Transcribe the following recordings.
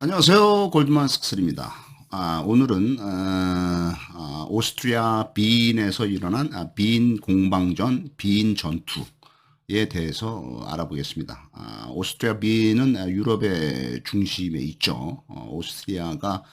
안녕하세요. 골드만 스크스입니다. 아, 오늘은 어, 아, 오스트리아 빈에서 일어난 아, 빈 공방전, 빈 전투에 대해서 어, 알아보겠습니다. 아, 오스트리아 아, 유럽의 중심에 있죠. 어, 오스트리아가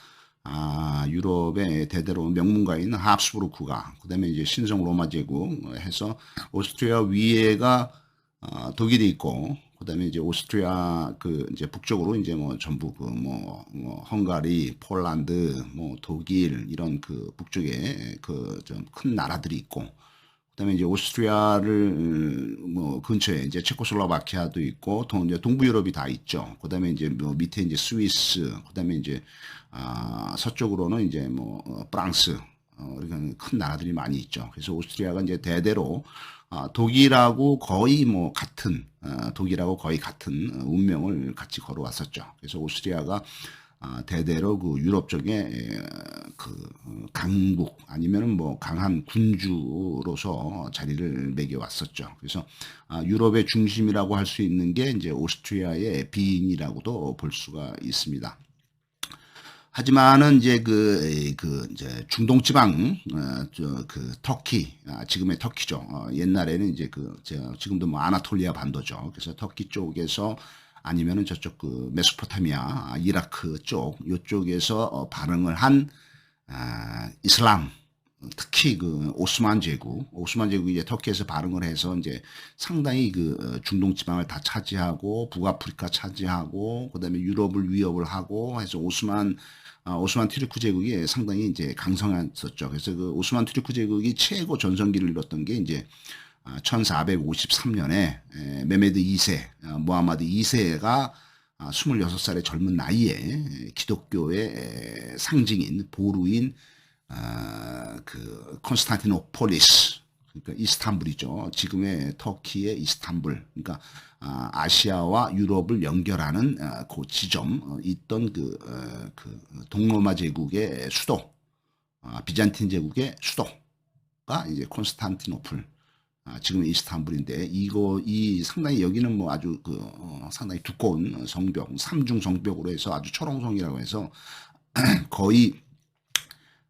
아, 유럽의 대대로 명문가인 합스부르크가 그다음에 이제 신성 로마 제국 해서 오스트리아 위에가 아, 독일이 있고 그다음에 이제 오스트리아 그 이제 북쪽으로 이제 뭐 전부 그뭐 뭐 헝가리, 폴란드, 뭐 독일 이런 그 북쪽에 그 좀 큰 나라들이 있고 그다음에 이제 오스트리아를 뭐 근처에 이제 체코슬로바키아도 있고 동 이제 동부 유럽이 다 있죠. 그다음에 이제 뭐 밑에 이제 스위스, 그다음에 이제 아 서쪽으로는 이제 뭐 어, 프랑스 어, 이런 큰 나라들이 많이 있죠. 그래서 오스트리아가 이제 대대로 아, 독일하고 거의 뭐 같은 어, 독일하고 거의 같은 어, 운명을 같이 걸어왔었죠. 그래서 오스트리아가 아, 대대로 그 유럽 쪽에 에, 그 어, 강국 아니면은 뭐 강한 군주로서 자리를 매겨 왔었죠. 그래서 아, 유럽의 중심이라고 할 수 있는 게 이제 오스트리아의 비인이라고도 볼 수가 있습니다. 하지만은 이제 그, 에, 그, 이제 중동 지방, 어, 저, 그, 터키, 아, 지금의 터키죠. 어, 옛날에는 이제 그, 저, 지금도 뭐 아나톨리아 반도죠. 그래서 터키 쪽에서 아니면은 저쪽 그 메소포타미아, 아, 이라크 쪽, 요쪽에서 어, 반응을 한, 아, 이슬람, 특히 그 오스만 제국, 오스만 제국이 이제 터키에서 발응을 해서 이제 상당히 그 어, 중동 지방을 다 차지하고 북아프리카 차지하고 그다음에 유럽을 위협을 하고 해서 오스만 아, 오스만 투르크 제국이 상당히 이제 강성했었죠. 그래서 그 오스만 투르크 제국이 최고 전성기를 이뤘던 게 이제 1453년에 메메드 2세, 아, 모하마드 2세가 26살의 젊은 나이에 기독교의 상징인 보루인 아, 그 콘스탄티노폴리스 그러니까 이스탄불이죠. 지금의 터키의 이스탄불. 그러니까 아, 아시아와 유럽을 연결하는 아, 그 지점 어, 있던 그, 어, 그 동로마 제국의 수도, 아, 비잔틴 제국의 수도가 이제 콘스탄티노플. 아, 지금 이스탄불인데 이거 이 상당히 여기는 뭐 아주 그 어, 상당히 두꺼운 성벽, 삼중 성벽으로 해서 아주 초롱성이라고 해서 거의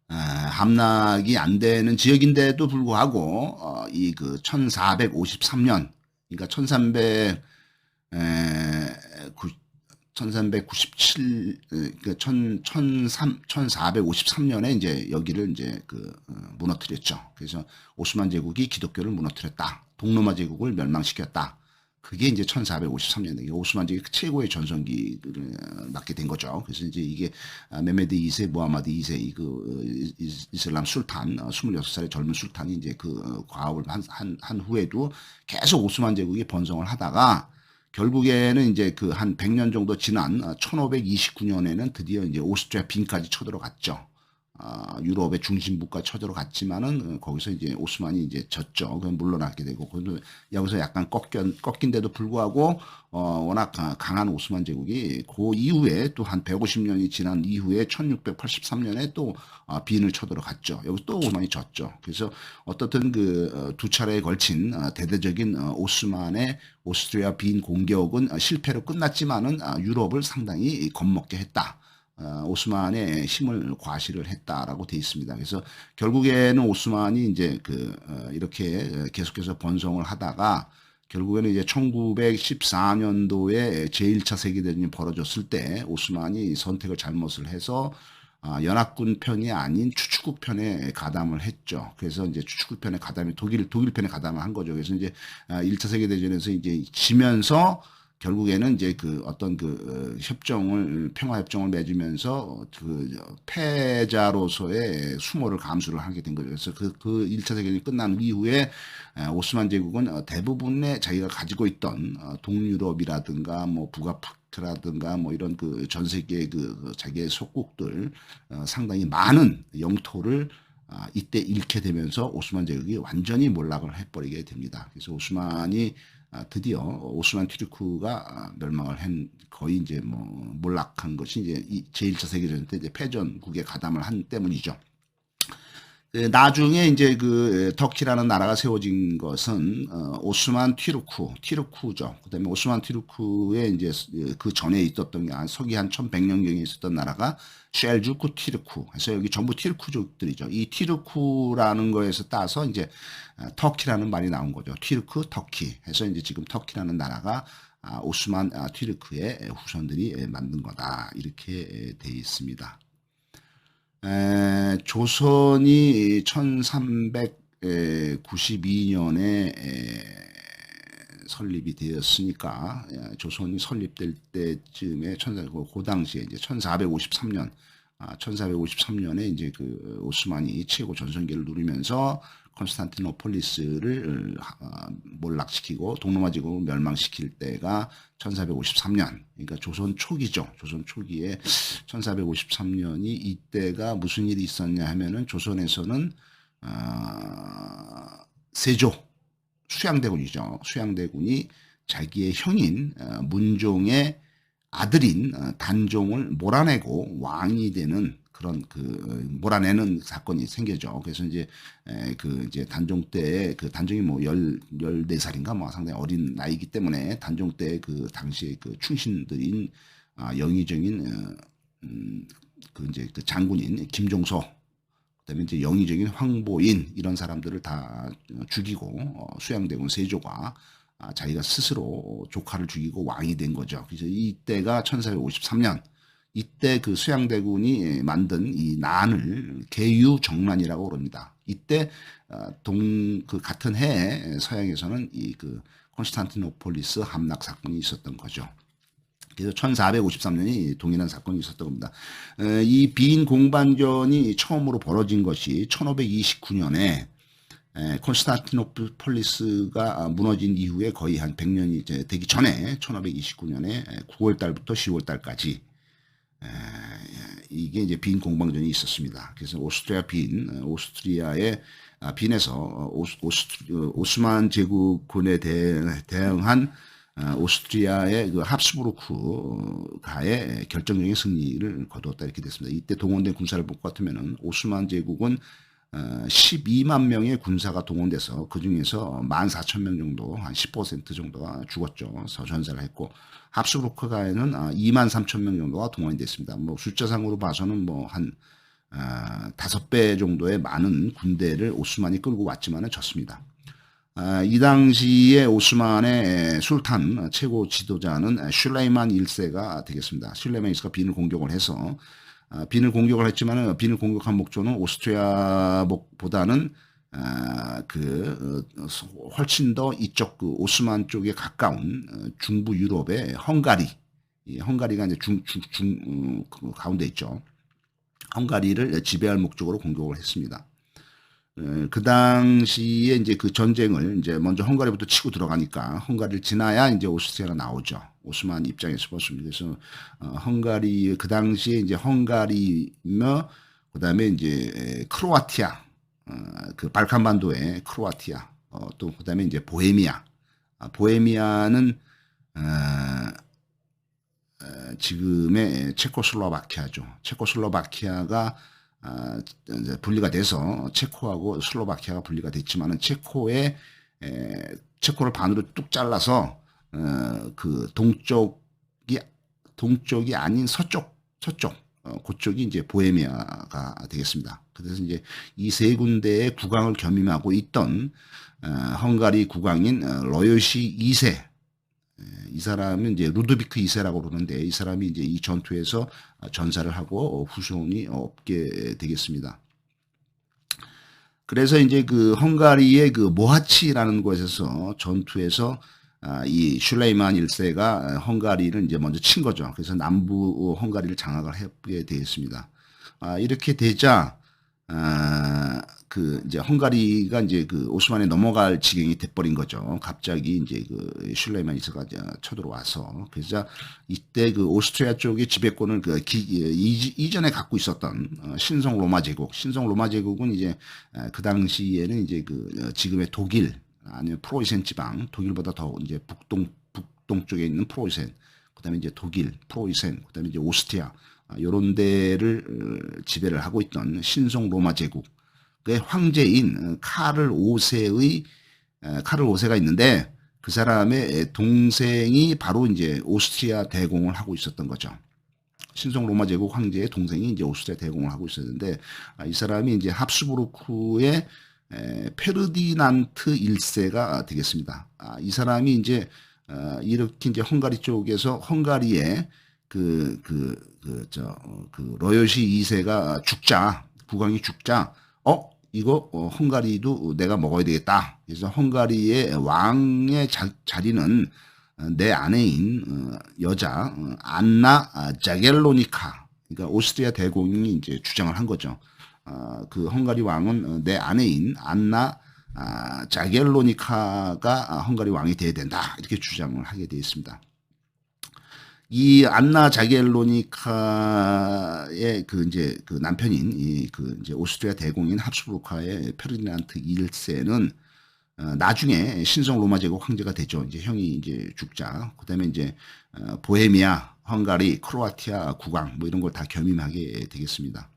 아, 함락이 안 되는 지역인데도 불구하고 어, 이그 1453년 그러니까 1300 에, 1397, 그, 1000, 1003, 1453년에 이제 여기를 이제 그, 어, 무너뜨렸죠. 그래서 오스만 제국이 기독교를 무너뜨렸다. 동로마 제국을 멸망시켰다. 그게 이제 1453년에 오스만 제국 최고의 전성기를 맞게 된 거죠. 그래서 이제 이게 메메드 2세, 무하마드 2세, 이그 이슬람 술탄, 26살의 어, 젊은 술탄이 이제 그 과업을 한, 한, 한 후에도 계속 오스만 제국이 번성을 하다가 결국에는 이제 그 한 100년 정도 지난 1529년에는 드디어 이제 오스트리아 빈까지 쳐들어갔죠. 아, 유럽의 중심부가 쳐들어 갔지만은 어, 거기서 이제 오스만이 이제 졌죠. 그럼 물러나게 되고 여기서 약간 꺾여, 꺾인데도 불구하고 어, 워낙 강한 오스만 제국이 그 이후에 또 한 150년이 지난 이후에 1683년에 또 어, 빈을 쳐들어 갔죠. 여기서 또 오스만이 졌죠. 그래서 어떻든 그두 어, 차례에 걸친 어, 대대적인 어, 오스만의 오스트리아 빈 공격은 어, 실패로 끝났지만은 어, 유럽을 상당히 겁먹게 했다. 어, 오스만의 힘을 과시를 했다라고 돼 있습니다. 그래서 결국에는 오스만이 이제 그 어, 이렇게 계속해서 번성을 하다가 결국에는 이제 1914년도에 제1차 세계대전이 벌어졌을 때 오스만이 선택을 잘못을 해서 아, 연합군 편이 아닌 추축국 편에 가담을 했죠. 그래서 이제 추축국 편에 가담이 독일 독일 편에 가담을 한 거죠. 그래서 이제 1차 아, 세계대전에서 이제 지면서 결국에는 이제 그 어떤 그 어, 협정을 평화 협정을 맺으면서 그 패자로서의 수모를 감수를 하게 된 거죠. 그래서 그, 그 1차 세계대전이 끝난 이후에 오스만 제국은 어, 대부분의 자기가 가지고 있던 어, 동유럽이라든가 뭐 북아프리카라든가 뭐 이런 그 전 세계 그, 그 자기의 속국들 상당히 많은 영토를 아, 이때 잃게 되면서 오스만 제국이 완전히 몰락을 해버리게 됩니다. 그래서 오스만이 아, 드디어 오스만 튀르크가 아, 멸망을 한 거의 이제 뭐 몰락한 것이 이제 제1차 세계대전 때 이제 패전국에 가담을 한 때문이죠. 그 나중에 이제 그 터키라는 나라가 세워진 것은 어, 오스만 튀르쿠, 튀르쿠죠. 그다음에 오스만 튀르쿠에 이제 그 전에 있었던 게한 서기 한 1100년 경에 있었던 나라가 쉘주쿠 티르쿠. 해서 여기 전부 티르쿠족들이죠. 이 티르쿠라는 거에서 따서 이제 어, 터키라는 말이 나온 거죠. 티르크, 터키. 해서 이제 지금 터키라는 나라가 아, 오스만 아, 튀르크의 후손들이 만든 거다. 이렇게 돼 있습니다. 에, 조선이 1392년에 설립이 되었으니까 에, 조선이 설립될 때쯤에 천사 그, 그 당시에 이제 1453년 아, 1453년에 이제 그 오스만이 최고 전성기를 누리면서 콘스탄티노폴리스를 어, 몰락시키고 동로마 제국을 멸망시킬 때가 1453년. 그러니까 조선 초기죠. 조선 초기에 1453년이 이때가 무슨 일이 있었냐 하면은 조선에서는 어, 세조 수양대군이죠. 수양대군이 자기의 형인 어, 문종의 아들인 어, 단종을 몰아내고 왕이 되는 그런 그 몰아내는 사건이 생겨죠. 그래서 이제 에, 그 이제 단종 때 그 단종이 뭐열 열네 살인가 뭐 상당히 어린 나이기 때문에 단종 때 그 당시에 그 충신들인 아, 영의정인 어, 음, 그 이제 그 장군인 김종서 그다음에 이제 영의정인 황보인 이런 사람들을 다 죽이고 어, 수양대군 세조가 아, 자기가 스스로 조카를 죽이고 왕이 된 거죠. 그래서 이때가 1453년 이때 그 수양대군이 만든 이 난을 계유정난이라고 그럽니다. 이때 어, 동그 같은 해에 서양에서는 이 그 콘스탄티노폴리스 함락 사건이 있었던 거죠. 그래서 1453년이 동일한 사건이 있었던 겁니다. 어, 이 비인 공반전이 처음으로 벌어진 것이 1529년에 콘스탄티노폴리스가 무너진 이후에 거의 한 100년이 되기 전에 1529년에 9월 달부터 10월 달까지 이게 이제 빈 공방전이 있었습니다. 그래서 오스트리아 빈, 어, 오스트리아의 아, 빈에서 어, 오스트, 어, 오스 만 제국군에 대응한 오스트리아의 그 합스부르크가의 결정적인 승리를 거두었다 이렇게 됐습니다. 이때 동원된 군사를 볼 것 같으면은 오스만 제국은 12만 명의 군사가 동원돼서 그 중에서 14,000명 정도, 한 10% 정도가 죽었죠. 전사를 했고, 합수부르크가에는 2만 3천 명 정도가 동원이 됐습니다. 뭐 숫자상으로 봐서는 뭐한 아, 다섯 배 정도의 많은 군대를 오스만이 끌고 왔지만은 졌습니다. 아, 이 당시에 오스만의 술탄 최고 지도자는 슐레이만 1세가 되겠습니다. 슐레이만 1세가 빈을 공격을 해서 아, 빈을 공격을 했지만 빈을 공격한 목조는 오스트리아보다는 아, 그 어, 훨씬 더 이쪽 그 오스만 쪽에 가까운 어, 중부 유럽의 헝가리, 이 헝가리가 이제 중, 중, 중 어, 그 가운데 있죠. 헝가리를 지배할 목적으로 공격을 했습니다. 그 당시에 이제 그 전쟁을 이제 먼저 헝가리부터 치고 들어가니까 헝가리를 지나야 이제 오스트리아가 나오죠. 오스만 입장에서 보습니다 그래서 어, 헝가리 그 당시에 이제 헝가리며 그다음에 이제 크로아티아 어, 그 발칸반도의 크로아티아 어, 또 그다음에 이제 보헤미아 아, 보헤미아는 지금의 체코슬로바키아죠. 체코슬로바키아가 아, 분리가 돼서 체코하고 슬로바키아가 분리가 됐지만은 체코의 에, 체코를 반으로 뚝 잘라서 어, 그 동쪽이 동쪽이 아닌 서쪽 서쪽 어, 그쪽이 이제 보헤미아가 되겠습니다. 그래서 이제 이 세 군데의 국왕을 겸임하고 있던 어, 헝가리 국왕인 어, 로요시 2세 이 사람은 이제 루드비크 2세라고 그러는데 이 사람이 이제 이 전투에서 전사를 하고 후손이 없게 되겠습니다. 그래서 이제 그 헝가리의 그 모하치라는 곳에서 전투에서 아, 이 슐레이만 1세가 헝가리를 이제 먼저 친 거죠. 그래서 남부 헝가리를 장악을 하게 되었습니다. 아, 이렇게 되자 아, 그 이제 헝가리가 이제 그 오스만에 넘어갈 지경이 돼버린 거죠. 갑자기 이제 그 슐레이만 이스가 쳐들어와서. 그래서 이때 그 오스트리아 쪽의 지배권을 그 기, 이전에 갖고 있었던 어, 신성 로마 제국, 신성 로마 제국은 이제 그 당시에는 이제 그 어, 지금의 독일 아니면 프로이센 지방, 독일보다 더 이제 북동 북동 쪽에 있는 프로이센, 그다음에 이제 독일, 프로이센, 그다음에 이제 오스트리아 이런 아, 데를 어, 지배를 하고 있던 신성 로마 제국 그의 황제인 어, 카를 5세의 카를 5세가 있는데 그 사람의 동생이 바로 이제 오스트리아 대공을 하고 있었던 거죠. 신성 로마 제국 황제의 동생이 이제 오스트리아 대공을 하고 있었는데 아, 이 사람이 이제 합스부르크의 에, 페르디난트 1세가 되겠습니다. 아, 이 사람이 이제 어, 이렇게 이제 헝가리 쪽에서 헝가리에 그그 그저그 로요시 2세가 죽자 국왕이 죽자 어 이거 어, 헝가리도 내가 먹어야 되겠다. 그래서 헝가리의 왕의 자, 자리는 어, 내 아내인 어, 여자 어, 안나 아, 자겔로니카 그러니까 오스트리아 대공이 이제 주장을 한 거죠. 어, 그 헝가리 왕은 어, 내 아내인 안나 아, 자겔로니카가 아, 헝가리 왕이 돼야 된다 이렇게 주장을 하게 되어 있습니다. 이 안나 자겔로니카의 그 이제 그 남편인 이 그 이제 오스트리아 대공인 합스부르크의 페르디난트 1세는 어, 나중에 신성 로마 제국 황제가 되죠. 이제 형이 이제 죽자. 그다음에 이제 어, 보헤미아, 헝가리, 크로아티아 국왕 뭐 이런 걸 다 겸임하게 되겠습니다.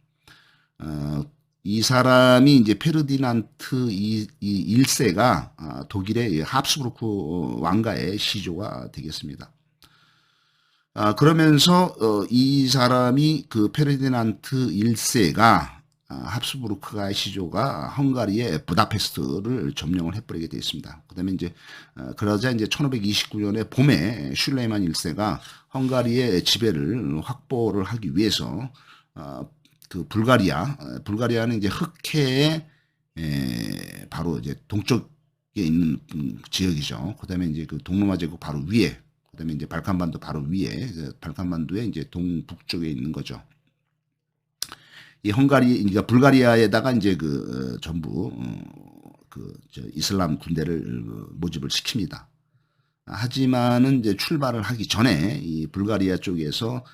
어, 이 사람이 이제 페르디난트 이, 이 1세가 아, 독일의 합스부르크 왕가의 시조가 되겠습니다. 아, 그러면서 어, 이 사람이 그 페르디난트 1세가 아, 합스부르크가의 시조가 헝가리의 부다페스트를 점령을 해버리게 되어 있습니다. 그 다음에 이제, 어, 그러자 이제 1529년에 봄에 슐레이만 1세가 헝가리의 지배를 확보를 하기 위해서, 어, 그 불가리아, 어, 불가리아는 이제 흑해의 에, 바로 이제 동쪽에 있는 음, 지역이죠. 그 다음에 이제 그 동로마 제국 바로 위에, 그 다음에 이제 발칸반도 바로 위에, 그 발칸반도의 이제 동북쪽에 있는 거죠. 이 헝가리, 그러니까 불가리아에다가 이제 그 어, 전부 어, 그저 이슬람 군대를 어, 모집을 시킵니다. 하지만은 이제 출발을 하기 전에 이 불가리아 쪽에서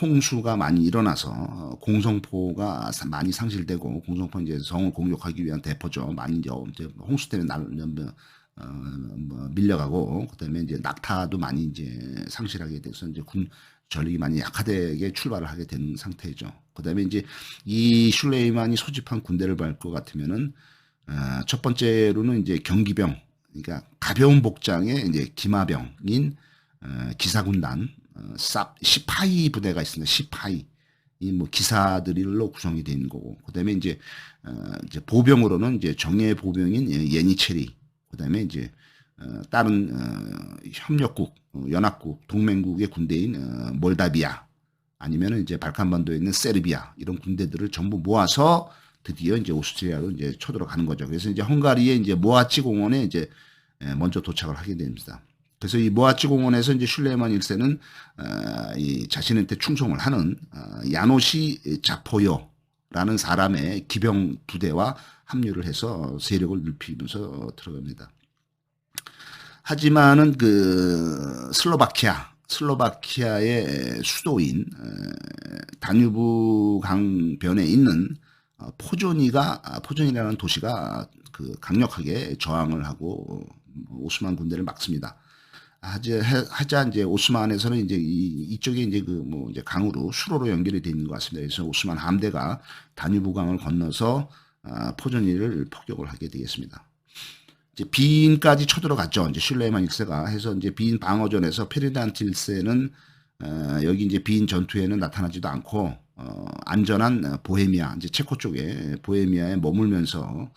홍수가 많이 일어나서 어, 공성포가 사- 많이 상실되고 공성포 이제 성을 공격하기 위한 대포죠. 많이 이제 홍수 때문에 날 뭐, 어, 뭐 밀려가고 그다음에 이제 낙타도 많이 이제 상실하게 돼서 이제 군 전력이 많이 약화되게 출발을 하게 된 상태죠. 그다음에 이제 이 슐레이만이 소집한 군대를 볼것 같으면은 어, 첫 번째로는 이제 경기병, 그러니까 가벼운 복장의 이제 기마병인 어, 기사군단, 어, 쌉 시파이 부대가 있습니다. 시파이. 이뭐 기사들로 구성이 있는 거고 그다음에 이제 어 이제 보병으로는 이제 정예 보병인 예- 예니체리 그다음에 이제 어 다른 어 협력국 어, 연합국 동맹국의 군대인 어 몰다비아 아니면은 이제 발칸반도에 있는 세르비아 이런 군대들을 전부 모아서 드디어 이제 오스트리아로 이제 쳐들어가는 거죠. 그래서 이제 헝가리의 이제 모아치 공원에 이제 예, 먼저 도착을 하게 됩니다. 그래서 이 모아치 공원에서 이제 슐레만 1세는 어, 이 자신한테 충성을 하는 어, 야노시 자포요 라는 사람의 기병 부대와 합류를 해서 세력을 넓히면서 들어갑니다. 하지만은 그 슬로바키아 슬로바키아의 수도인 에, 다뉴브 강변에 있는 어, 포조니가 아, 포조니라는 도시가 그 강력하게 저항을 하고 오스만 군대를 막습니다. 하자, 하자 이제 오스만에서는 이제 이, 이쪽에 이제 그 뭐 이제 강으로 수로로 연결이 되어 있는 것 같습니다. 그래서 오스만 함대가 다뉴브 강을 건너서 아, 포조니를 폭격을 하게 되겠습니다. 이제 비인까지 쳐들어갔죠. 이제 슐레만 1세가 해서 이제 비인 방어전에서 페르디난트 1세는 어, 여기 이제 비인 전투에는 나타나지도 않고 어, 안전한 어, 보헤미아 이제 체코 쪽에 보헤미아에 머물면서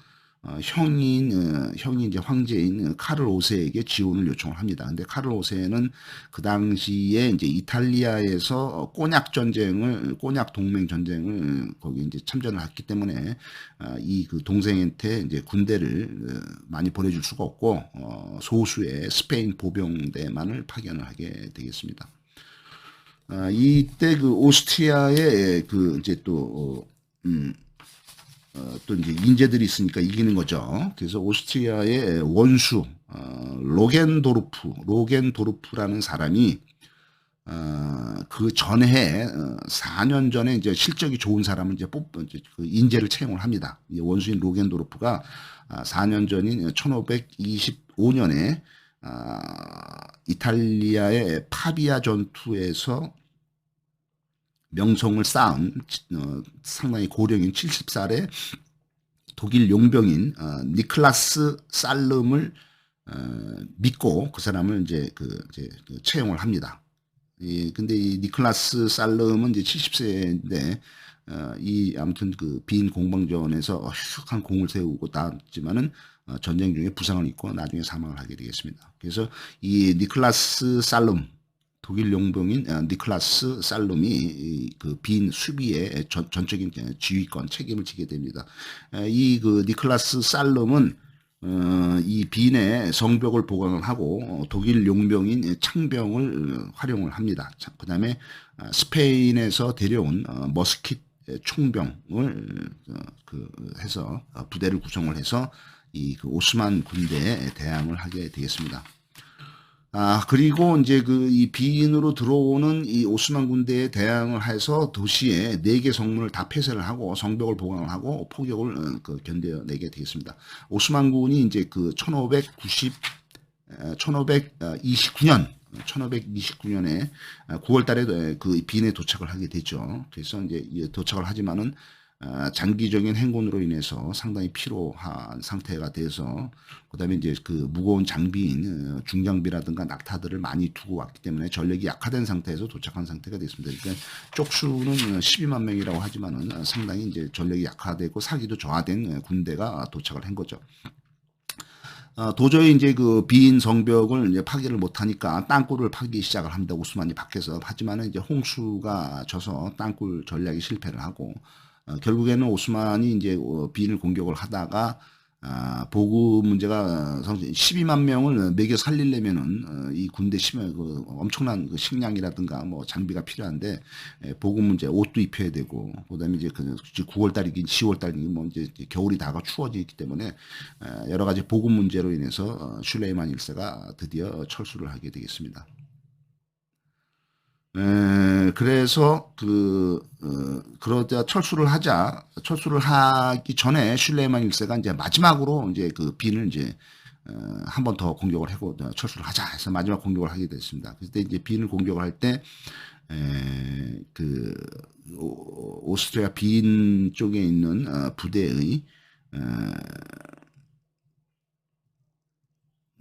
어, 형인 어, 형이 이제 황제인 어, 카를 5세에게 지원을 요청을 합니다. 근데 카를 5세는 그 당시에 이제 이탈리아에서 어, 꼬냑 전쟁을 꼬냑 동맹 전쟁을 거기 이제 참전을 했기 때문에 어, 이그 동생한테 이제 군대를 어, 많이 보내줄 수가 없고 어, 소수의 스페인 보병대만을 파견을 하게 되겠습니다. 아, 이때 그 오스트리아의 그 이제 또 어, 음, 어, 또 이제 인재들이 있으니까 이기는 거죠. 그래서 오스트리아의 원수 어, 로겐도르프 로겐도르프라는 사람이 어, 그 전해 어, 4년 전에 이제 실적이 좋은 사람을 이제 뽑 이제 그 인재를 채용을 합니다. 이 원수인 로겐도르프가 아, 4년 전인 1525년에 아, 이탈리아의 파비아 전투에서 명성을 쌓은 어, 상당히 고령인 70살의 독일 용병인 어, 니클라스 살름을 어, 믿고 그 사람을 이제 그 이제 그 채용을 합니다. 이 근데 이 니클라스 살름은 이제 70세인데 어, 이 아무튼 그 빈 공방전에서 훌륭한 공을 세우고 나왔지만은 어, 전쟁 중에 부상을 입고 나중에 사망을 하게 되겠습니다. 그래서 이 니클라스 살름 독일 용병인 어, 니클라스 살룸이 그 빈 수비의 전, 전적인 지휘권 책임을 지게 됩니다. 에, 이그 니클라스 살룸은 어, 이 빈의 성벽을 보강을 하고 어, 독일 용병인 창병을 어, 활용을 합니다. 그 다음에 스페인에서 데려온 어, 머스킷 총병을 어, 그 해서 어, 부대를 구성을 해서 이 그 오스만 군대에 대항을 하게 되겠습니다. 아, 그리고 이제 그 이 비인으로 들어오는 이 오스만 군대에 대항을 해서 도시에 네 개 성문을 다 폐쇄를 하고 성벽을 보강을 하고 포격을 어, 그 견뎌내게 되겠습니다. 오스만 군이 이제 그 1590, 1529년 1529년에 9월 달에 그 빈에 도착을 하게 되죠. 그래서 이제 도착을 하지만은 어, 장기적인 행군으로 인해서 상당히 피로한 상태가 돼서 그다음에 이제 그 무거운 장비인 어, 중장비라든가 낙타들을 많이 두고 왔기 때문에 전력이 약화된 상태에서 도착한 상태가 됐습니다. 그러니까 쪽수는 12만 명이라고 하지만은 상당히 이제 전력이 약화되고 사기도 저하된 군대가 도착을 한 거죠. 어, 도저히 이제 그빈 성벽을 이제 파기를 못하니까 땅굴을 파기 시작을 합니다. 오스만이 밖에서 하지만은 이제 홍수가 져서 땅굴 전략이 실패를 하고 어, 결국에는 오스만이 이제 어, 빈을 공격을 하다가 아, 보급 문제가 12만 명을 매겨 살리려면은 어, 이 군대 심해 그 엄청난 그 식량이라든가 뭐 장비가 필요한데 에, 보급 문제 옷도 입혀야 되고 그다음에 이제 그 9월 달이긴 10월 달이긴 뭐 이제 겨울이 다가 추워지기 때문에 에, 여러 가지 보급 문제로 인해서 어, 슐레이만 일세가 드디어 철수를 하게 되겠습니다. 에, 그래서 그 어, 그러자 철수를 하자 철수를 하기 전에 슐레만 일세가 이제 마지막으로 이제 그 빈을 이제 어, 한 번 더 공격을 하고 어, 철수를 하자 해서 마지막 공격을 하게 됐습니다. 그때 이제 빈을 공격을 할 때 그 오스트리아 빈 쪽에 있는 어, 부대의 어,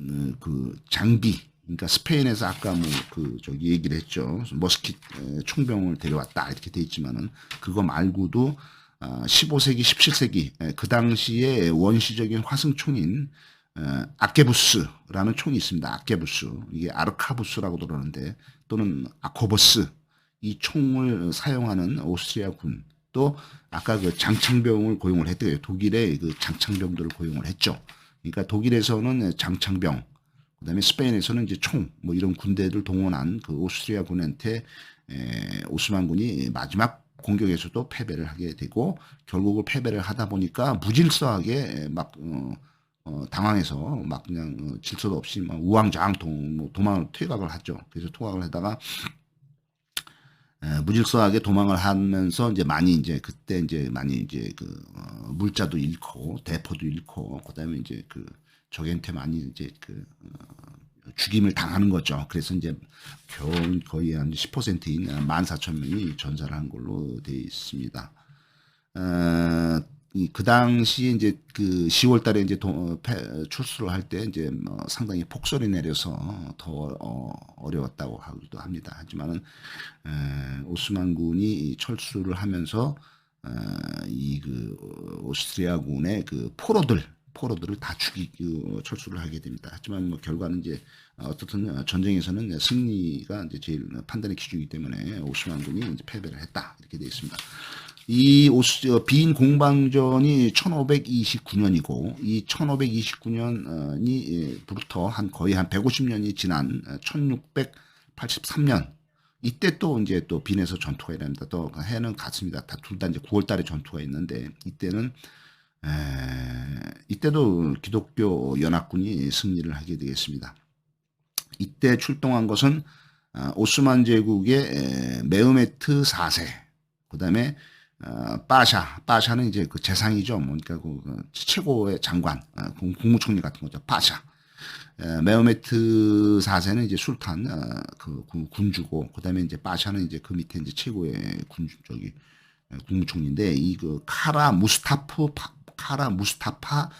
어, 그 장비 그러니까 스페인에서 아까 뭐 그 저기 얘기를 했죠. 머스킷 총병을 데려왔다 이렇게 돼 있지만은 그거 말고도 15세기, 17세기 그 당시에 원시적인 화승총인 아케부스라는 총이 있습니다. 아케부스 이게 아르카부스라고 그러는데 또는 아코버스 이 총을 사용하는 오스트리아 군 또 아까 그 장창병을 고용을 했대요. 독일의 그 장창병들을 고용을 했죠. 그러니까 독일에서는 장창병 그다음에 스페인에서는 이제 총 뭐 이런 군대들 동원한 그 오스트리아 군한테 에, 오스만 군이 마지막 공격에서도 패배를 하게 되고 결국을 패배를 하다 보니까 무질서하게 막 어, 어, 당황해서 막 그냥 어, 질서도 없이 막 우왕좌왕통 뭐 도망을 퇴각을 하죠. 그래서 통학을 하다가 에, 무질서하게 도망을 하면서 이제 많이 이제 그때 이제 많이 이제 그 어, 물자도 잃고 대포도 잃고 그다음에 이제 그 적한테 많이 이제 그 어, 죽임을 당하는 거죠. 그래서 이제 겨우 거의 한 10%인 14,000명이 전사를 한 걸로 되어 있습니다. 어, 그 당시 이제 그 10월 달에 이제 도, 패, 출수를 할 때 이제 뭐 상당히 폭설이 내려서 더 어, 려웠다고 하기도 합니다. 하지만은 에, 오스만 군이 철수를 하면서 어, 이그 오스트리아 군의 그 포로들 포로들을 다 죽이고 철수를 하게 됩니다. 하지만 뭐 결과는 이제 어떻든 전쟁에서는 승리가 이제 제일 판단의 기준이기 때문에 오스만 군이 이제 패배를 했다 이렇게 되어 있습니다. 이 오스 빈 공방전이 1529년이고 이 1529년이 부터 한 거의 한 150년이 지난 1683년 이때 또 이제 또 빈에서 전투가 일어납니다. 또 해는 같습니다. 다 둘 다 이제 9월 달에 전투가 있는데 이때는 에, 이때도 기독교 연합군이 승리를 하게 되겠습니다. 이때 출동한 것은 어, 오스만 제국의 메흐메트 4세, 그 다음에 어, 빠샤, 빠샤는 이제 그 재상이죠. 그러니까 그, 그 최고의 장관, 어, 국무총리 같은 거죠. 빠샤. 메흐메트 4세는 이제 술탄 그 군주고, 그 다음에 이제 빠샤는 이제 그 밑에 이제 최고의 군주 저기 국무총리인데 이 그 카라 무스타프 카라 무스타파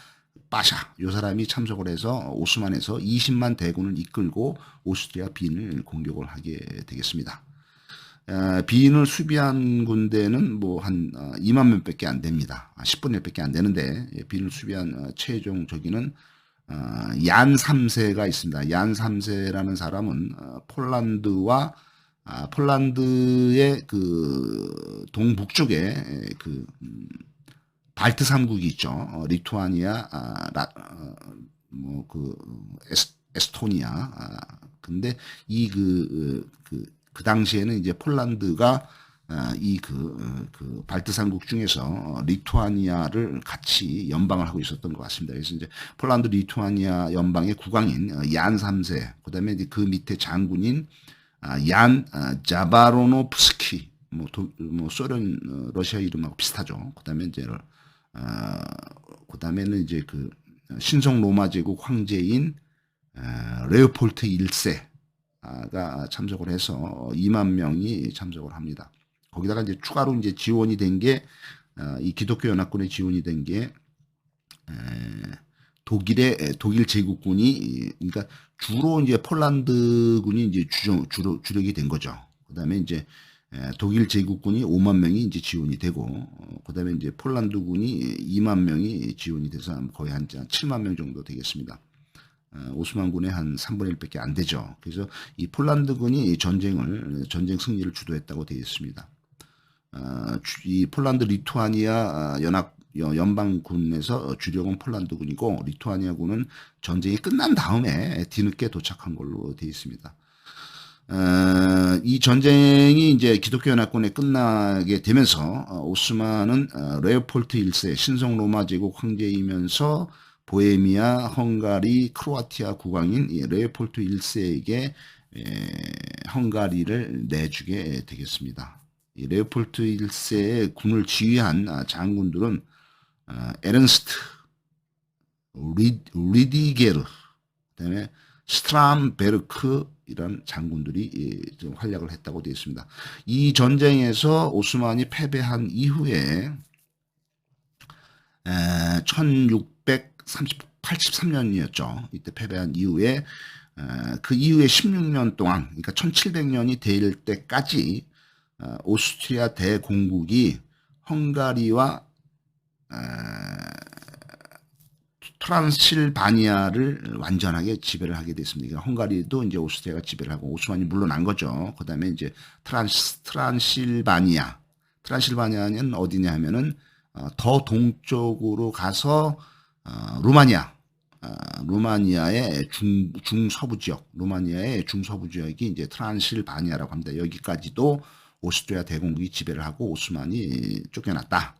빠샤 요 사람이 참석을 해서 오스만에서 20만 대군을 이끌고 오스트리아 빈을 공격을 하게 되겠습니다. 에, 빈을 수비한 군대는 뭐 한 2만 명밖에 안 됩니다. 10분의 1밖에 안 되는데 예, 빈을 수비한 어, 최종 적인은 어, 얀 3세가 있습니다. 얀 3세라는 사람은 어, 폴란드와 아, 폴란드의 그 동북쪽에 에, 그 음, 발트 3국이 있죠. 어, 리투아니아, 아, 라, 어, 뭐그 에스, 에스토니아. 아, 근데 이 그 그, 그 당시에는 이제 폴란드가 아, 이그 그 발트 삼국 중에서 어, 리투아니아를 같이 연방을 하고 있었던 것 같습니다. 그래서 이제 폴란드 리투아니아 연방의 국왕인 어, 얀 3세, 그다음에 그 밑에 장군인 아, 얀 아, 자바로노프스키, 뭐, 도, 뭐 소련 어, 러시아 이름하고 비슷하죠. 그 다음에 이제 어, 그다음에는 이제 그 신성 로마 제국 황제인 어, 레오폴트 1세가 참석을 해서 2만 명이 참석을 합니다. 거기다가 이제 추가로 이제 지원이 된게이 기독교 연합군에 지원이 된게 독일의 독일 제국군이 그러니까 주로 이제 폴란드군이 이제 주력 주력이 된 거죠. 그다음에 이제 에, 독일 제국군이 5만 명이 이제 지원이 되고 어, 그다음에 이제 폴란드군이 2만 명이 지원이 돼서 거의 한 7만 명 정도 되겠습니다. 어, 오스만군의 한 3분의 1밖에 안 되죠. 그래서 이 폴란드군이 전쟁을 전쟁 승리를 주도했다고 되어 있습니다. 어, 주- 이 폴란드 리투아니아 아, 연합 여- 연방군에서 주력은 폴란드군이고 리투아니아군은 전쟁이 끝난 다음에 뒤늦게 도착한 걸로 되어 있습니다. 어, 이 전쟁이 이제 기독교 연합군에 끝나게 되면서 어, 오스만은 어, 레오폴트 1세 신성 로마 제국 황제이면서 보헤미아, 헝가리, 크로아티아 국왕인 이 레오폴트 1세에게 에, 헝가리를 내주게 되겠습니다. 이 레오폴트 1세의 군을 지휘한 아, 장군들은 어, 에른스트, 리, 리디게르, 그다음에 스트람베르크 이런 장군들이 예, 좀 활약을 했다고 되어 있습니다. 이 전쟁에서 오스만이 패배한 이후에 1683년이었죠. 이때 패배한 이후에 에, 그 이후에 16년 동안, 그러니까 1700년이 될 때까지 어, 오스트리아 대공국이 헝가리와 에, 트란실바니아를 완전하게 지배를 하게 됐습니다. 그러니까 헝가리도 이제 오스트리아가 지배를 하고 오스만이 물러난 거죠. 그다음에 이제 트란스, 트란실바니아, 트란실바니아는 어디냐 하면은 어, 더 동쪽으로 가서 어, 루마니아, 어, 루마니아의 중 중서부 지역, 루마니아의 중서부 지역이 이제 트란실바니아라고 합니다. 여기까지도 오스트리아 대공국이 지배를 하고 오스만이 쫓겨났다.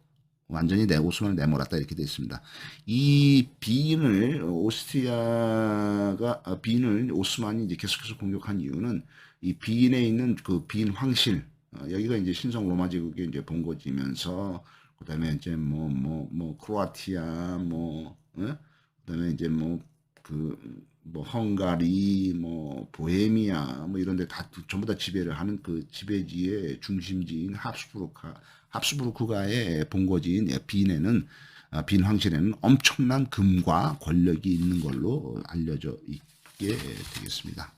완전히 내 오스만을 내몰았다 이렇게 되어 있습니다. 이 빈을 오스트리아가 아, 빈을 오스만이 이제 계속해서 공격한 이유는 이 빈에 있는 그빈 황실 어, 여기가 이제 신성 로마 제국의 이제 본거지면서 그다음에 이제 뭐 뭐뭐 크로아티아 뭐 어? 그다음에 이제 뭐그 뭐 헝가리 뭐 보헤미아 뭐 이런 데 다 전부 다 지배를 하는 그 지배지의 중심지인 합스부르크 합스부르크가의 본거지인 빈에는 아, 빈 황실에는 엄청난 금과 권력이 있는 걸로 알려져 있게 되겠습니다.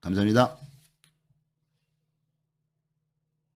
감사합니다.